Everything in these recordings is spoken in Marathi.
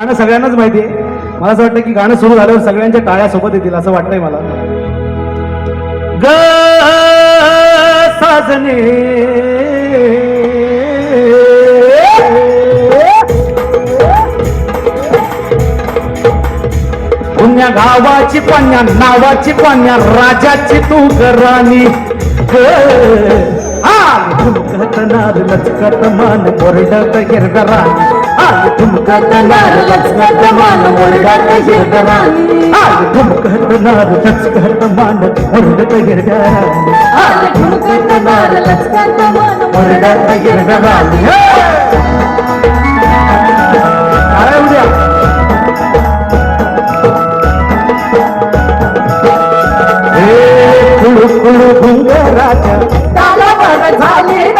गाणं सगळ्यांनाच माहिती आहे मला असं वाटतं की गाणं सुरू झाल्यावर सगळ्यांच्या टाळ्या सोबत येतील असं वाटतंय मला ग साजने पुण्या गावाची पाण्या नावाची पाण्या राजाची तू गराणी ग नार लचकत मान बोरडत हिरगराणी आल ठुमकत नार लचकत मान बोरडत हिरगराणी आल ठुमकत नार लचकत मान बोरडत हिरगराणी आले ठुमकत नार लचकत मन बोरडत हिरगराणी काय उद्या हे कुळू कुळू घुंगराच्या तालावर झाले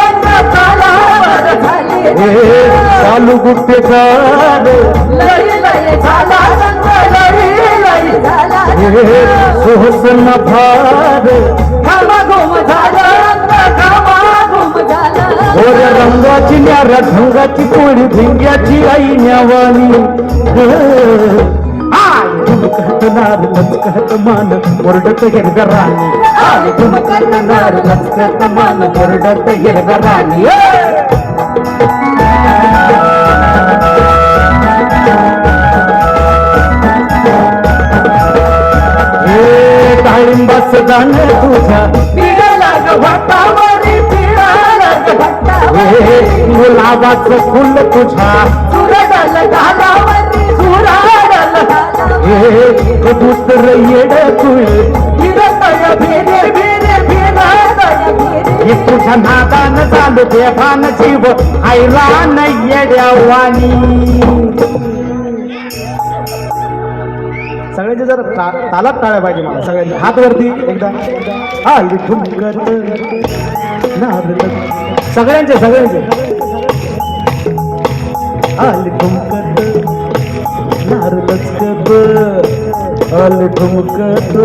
तालावर झाले. हे चालू सोहसन भार घामा घुम झाला ओर रंगाची न्यारा ढंगाची पोळी भिंग्याची आई न्यावानी. नार लचकत मान ओरडत हिरगराणी आय नार लचकत मान ओरडत हिरगराणी हे डाळिंबाच दाणे तुझ्या. पिढा हे फुल तुझ्या. सुरडल दुसर येड तुळ तुझ्या नादान चालू देवान जीव. हैरान येड्यावानी सगळ्यांचे जर ता- तालात टाळ्या पाहिजे मला सगळ्यांचे हात वरती एकदा. हा ठुमकत सगळ्यांचे सगळ्यांचे. आली ठुमकत नारळच कत आली ठुमकत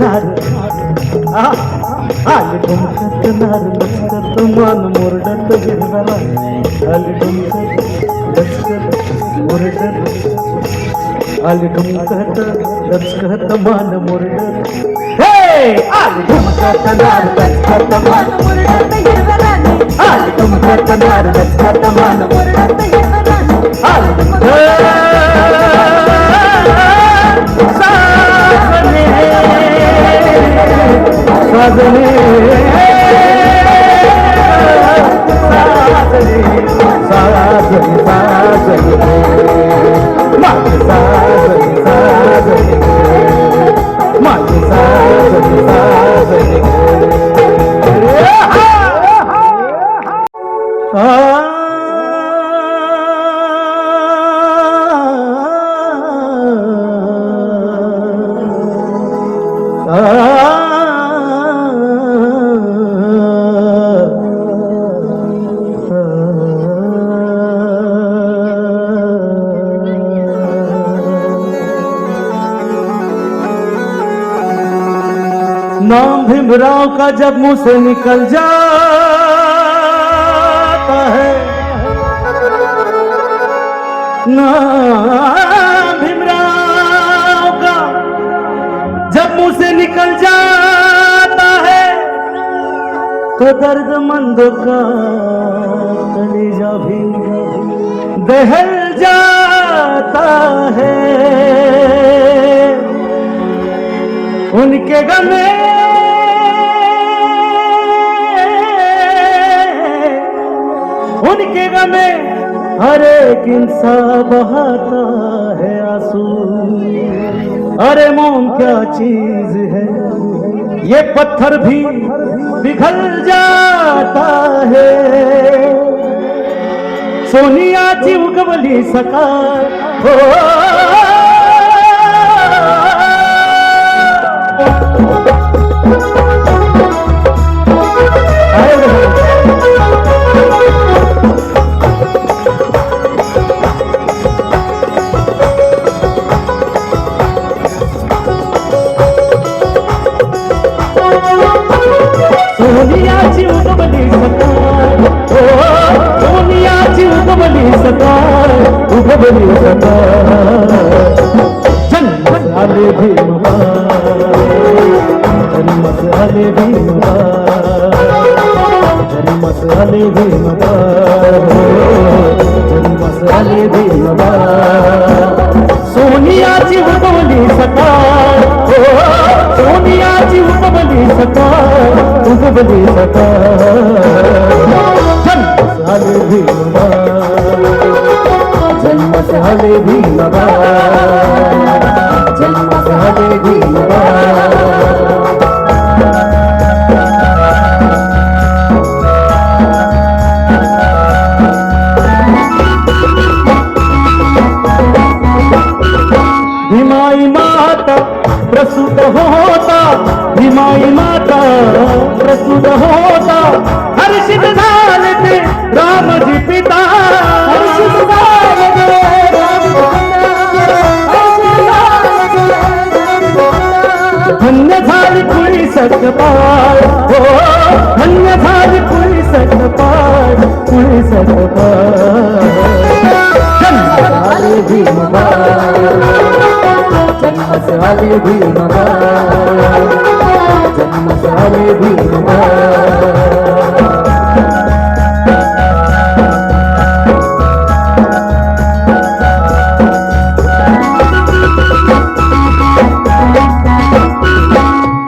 नारळ आहा. ठुमकत नारळच कत मान मोरडत गिरणारा. आली ठुमकत लचकत मोरडत. आली ठुमकत लचकत मान मोरडत. हे! आली ठुमकत नारळच कत मान मन मुरडत. हिरवरानी आली ठुमकत नारळच कत मान मुरडत. हिरवरानी नाम का जब मुँह से निकल जाता है। भीमराव का जब मुँह से निकल जाता है तो दर्द मंद का कलेजा भी दहल जाता है। उनके गमे उनके गमे हर एक इंसान बहाता है आँसू। अरे मोम, क्या चीज़ है? ये पत्थर भी पिघल जाता है। सोनिया जीव कबली सकाळ हो। सोनियाची Nina भीमबा जन्म सारे भीमबा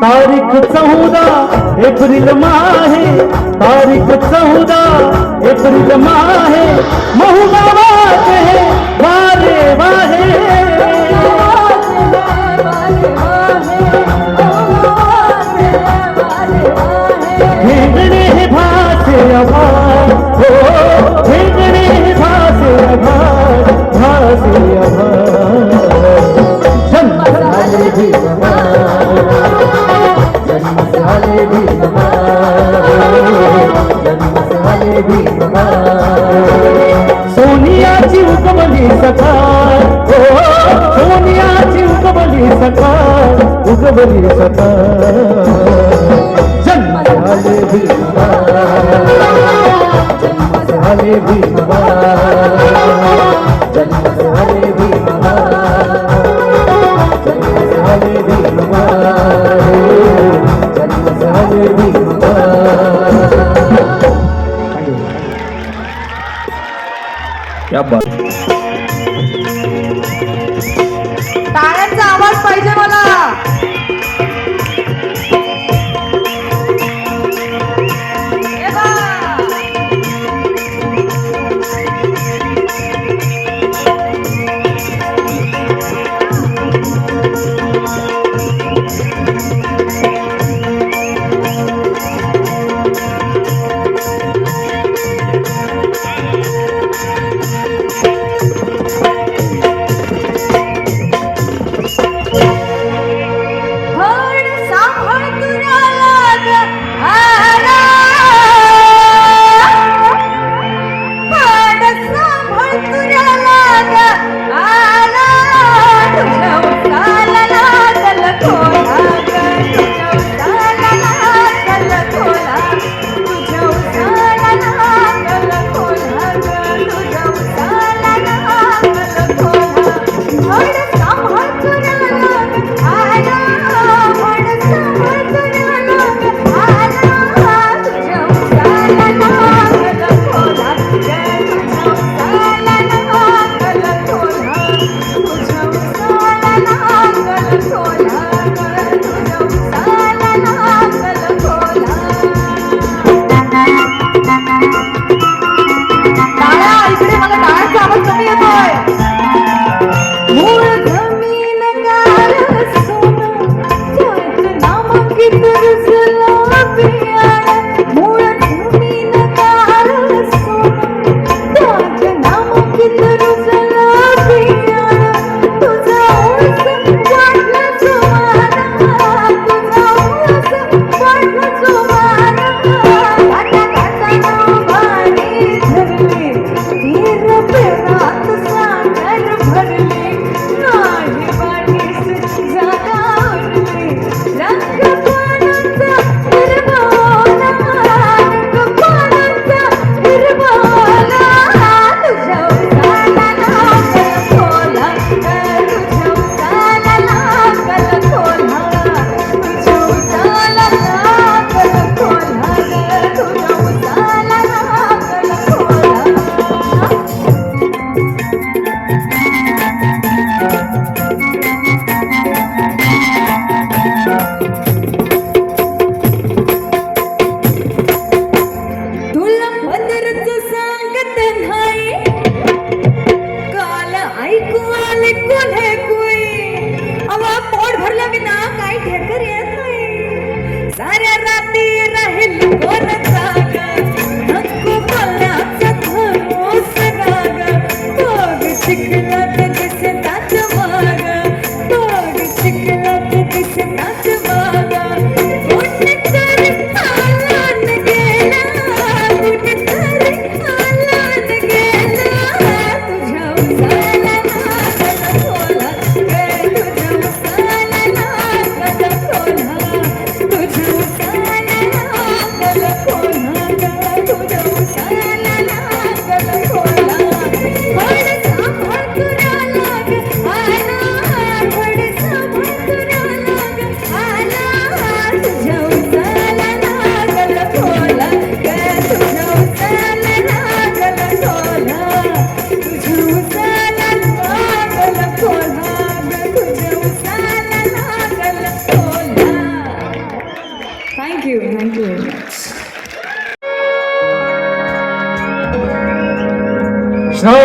तारीख चौदा एप्रिल माहे तारीख चौदा एप्रिल माहे महू गावात हे वारे वाहे। सोनियाची उकमली सखा हो सोनियाची उकमली सखा उकमली सखा जन्म झाले भीमा जन्म झाले भीमा जन्म झाले भीमा जन्म झाले भीमा जन्म झाले God bless.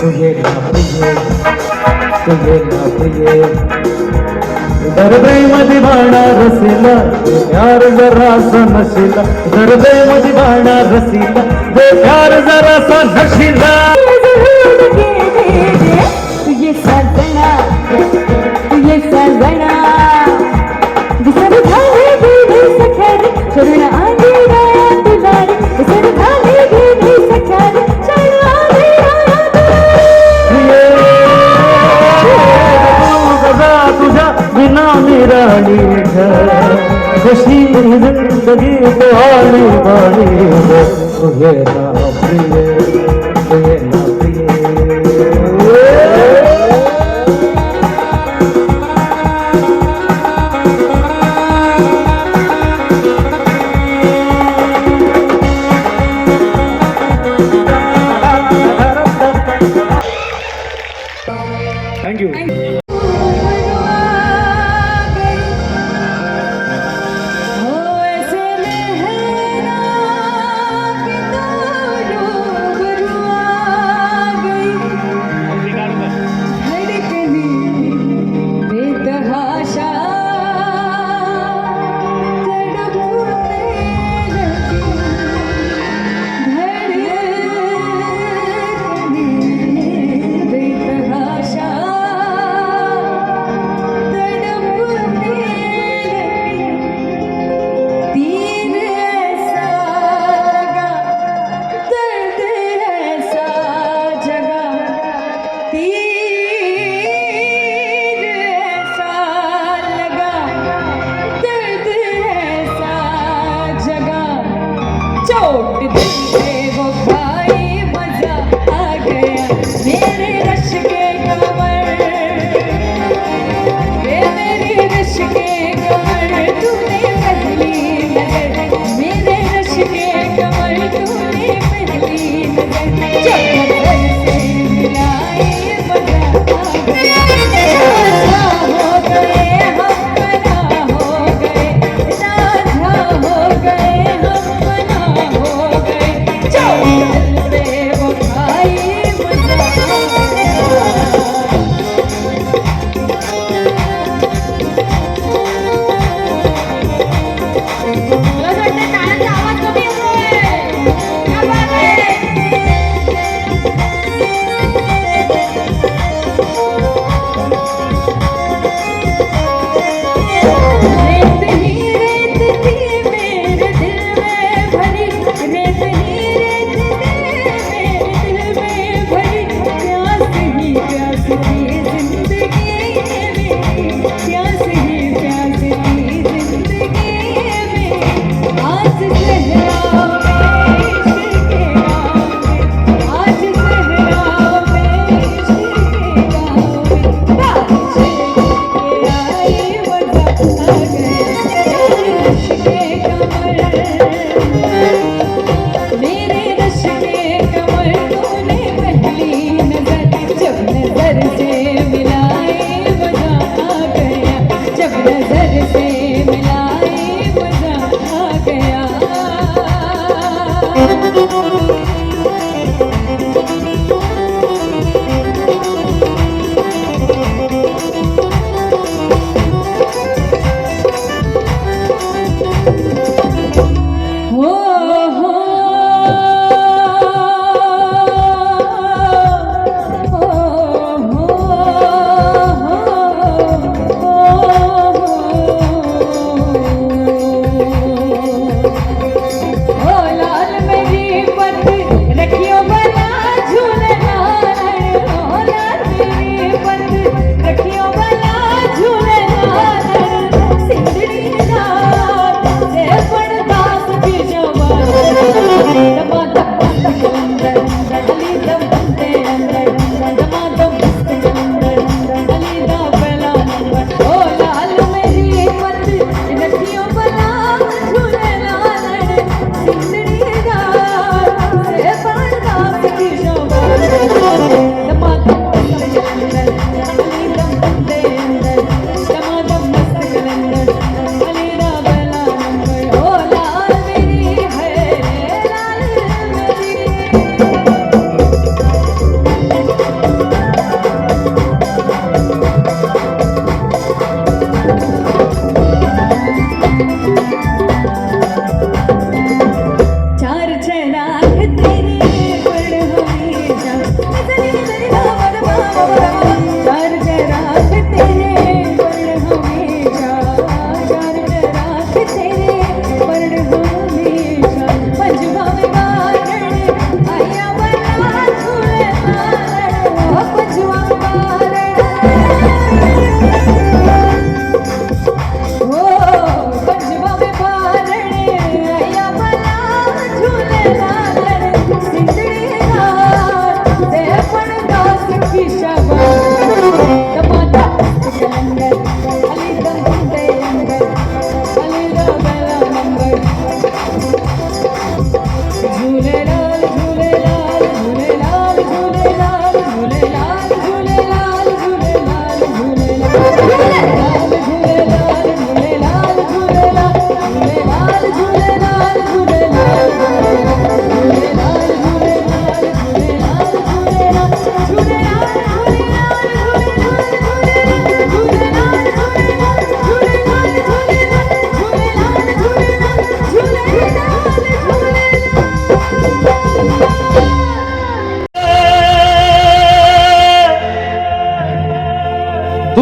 तुझे ना तुझे तुझे ना तुझे दर्दे मध्ये भाणा रसिला प्यार जरासा नशिला. दर्दे मध्ये भाणा रसिला ते प्यार जरासा नशिला. तुझे सजना तुझे सजना मेरा निधर खुशी तो आने वाली है मुझे प्रिय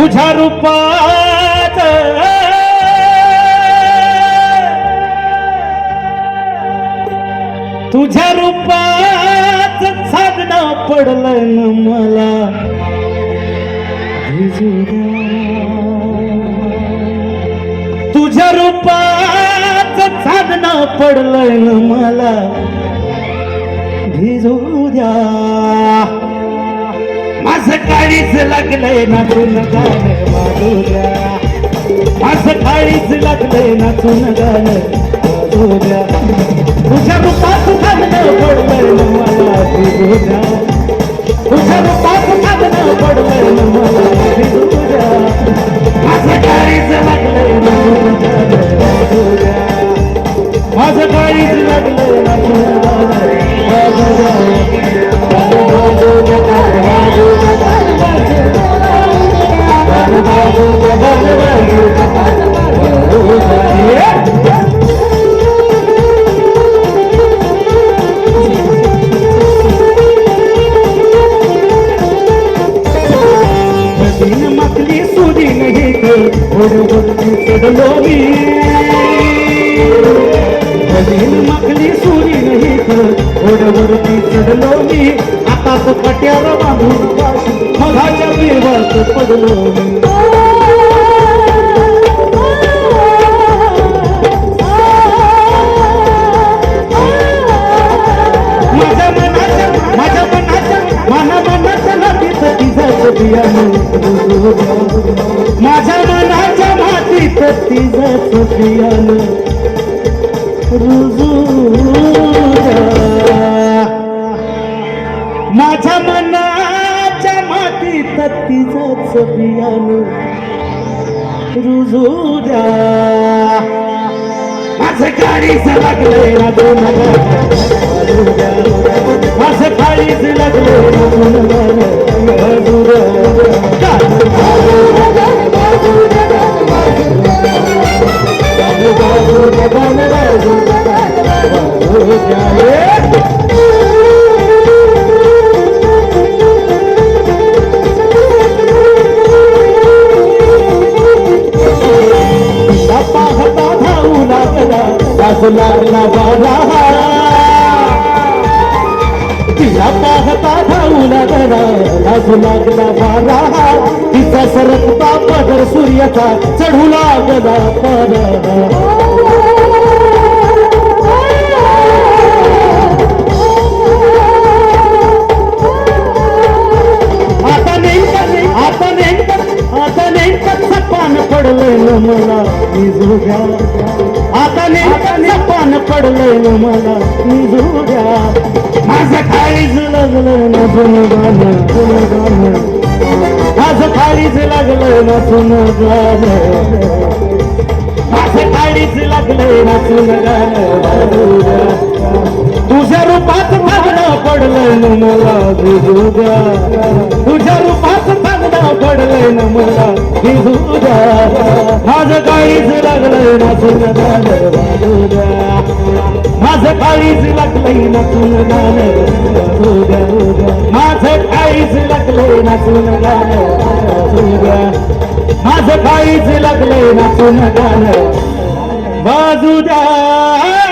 तुझ्या रूपात. तुझ्या रूपात साधना पडलं मला. तुझ्या रूपात साधना पडलं मला. भिजू द्या. सकाळीच लागलंय नाचून गाणं वाजू द्या माझं लागलंय नाचून गाणं वाजू तुझ्या रूपात थांबणं पडलं मला भिजू तुझ्या रूपात थांबणं पडलं मला भिजू द्या माझं काळीच माझ्या मनाच्या मातीत तिचं बियाणं रुजू काळीच लागले ना दोन माझं काळीच लागले ना दोन लागला लागला बाबा तिला पाहता धावू लागला वाजू लागला वारा तिचा सरकता पदर सूर्याचा चढू लागला पर आता नेमकं आता नेमकं आता नेमकं सपान पडलंय मला. निजू द्या आता नेमकं सपान पडलंय न मला. निजू द्या माझं काळीच लागलं ना जुनं गाणं जुनं गाणं माझं लागलं ना जुनं गाणं माझं काळीच लागलंय ना जुनं गाणं वाजू द्या. तुझ्या रूपात पडलंय न मला तुझ्या रूपात पडलंय ना मला भिजू द्या माझं काळीच लागलंय ना तुझं गाणं वाजू द्या माझं काळीच लागलंय ना तुझं गाणं वाजू द्या माझं काळीच लागलंय ना तुझं गाणं वाजू द्या माझं काळीच लागलंय ना तुझं गाणं वाजू द्या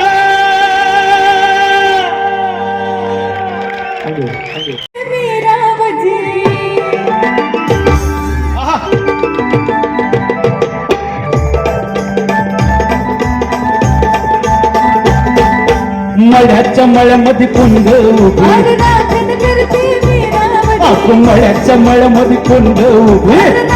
मळ्याच्या मळ्यामध्ये पुंड उभी. आपण मळ्याच्या मळ्यामध्ये पुंड उभी.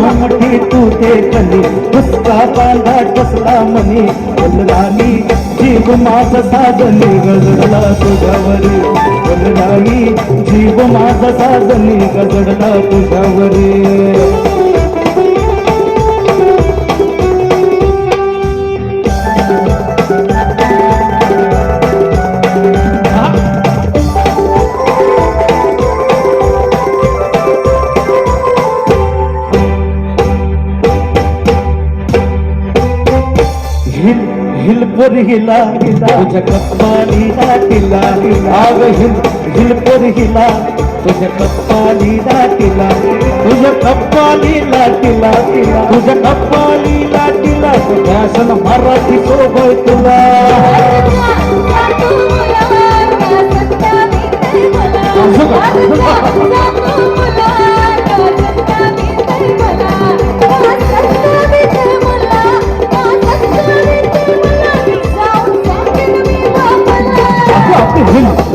महार तू ते देखली हुसका बांधा ठसला मनी. बोलराणी जीव माझा साजनी गजडला तुझ्यावरी. बोलराणी जीव माझा साजनी गजडला तुझ्यावरी. हिल तुझ्या कप्पाली दाटीला आग हिल हिल पर हिला. तुझ्या कप्पाली दाटीला तुझ्या कप्पाली लाटीला तुझ्या कप्पाली लाटीला फॅशन मराठी सोबत तुला. हिल. हिल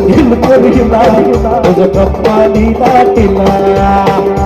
पर हिला तुझ्या कप्पाली दाटीला अरे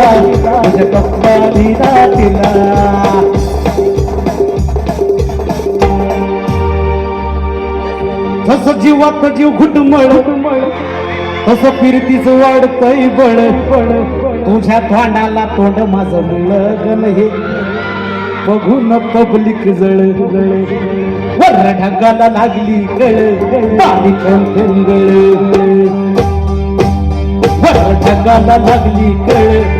पर पप्पा दिला तिला दाटीला जीवात जीव घुटमळ तस फिरतीच वाढतय बळ. तुझ्या तोंडाला तोंड माझं लगन हे. बघून पब्लिक जळ वर ढगाला लागली कळ पाणी कंगळ वर ढगाला लागली कळ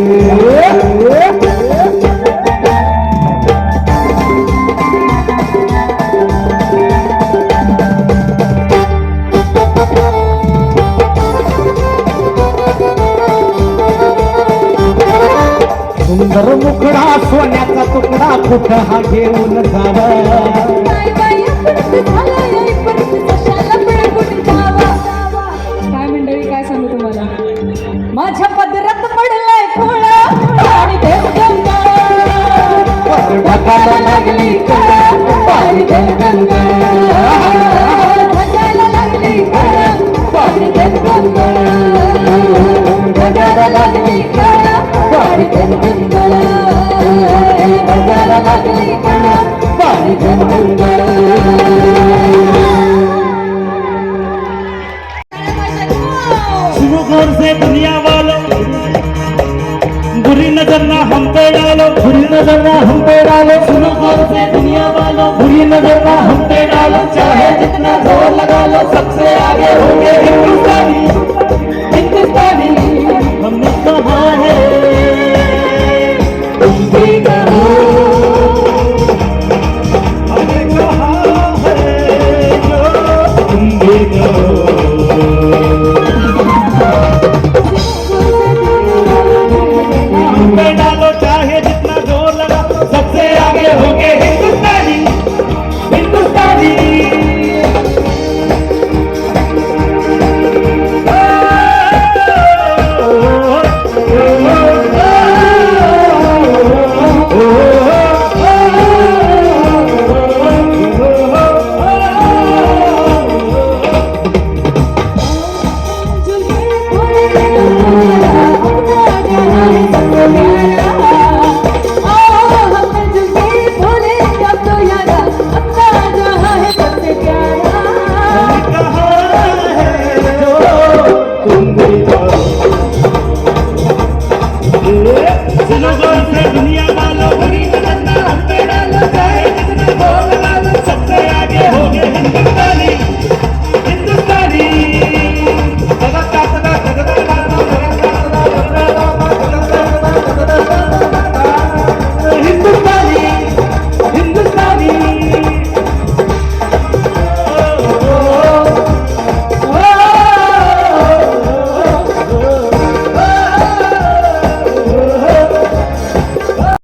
गौर से दुनिया वालों। बुरी नज़र ना हम पे डालो। बुरी नज़र ना हम पे डालो। सुनो ज़ोर से दुनिया वालों। बुरी नज़र ना हम पे डालो। चाहे जितना ज़ोर लगा लो सबसे आगे होंगे हिंदुस्तानी।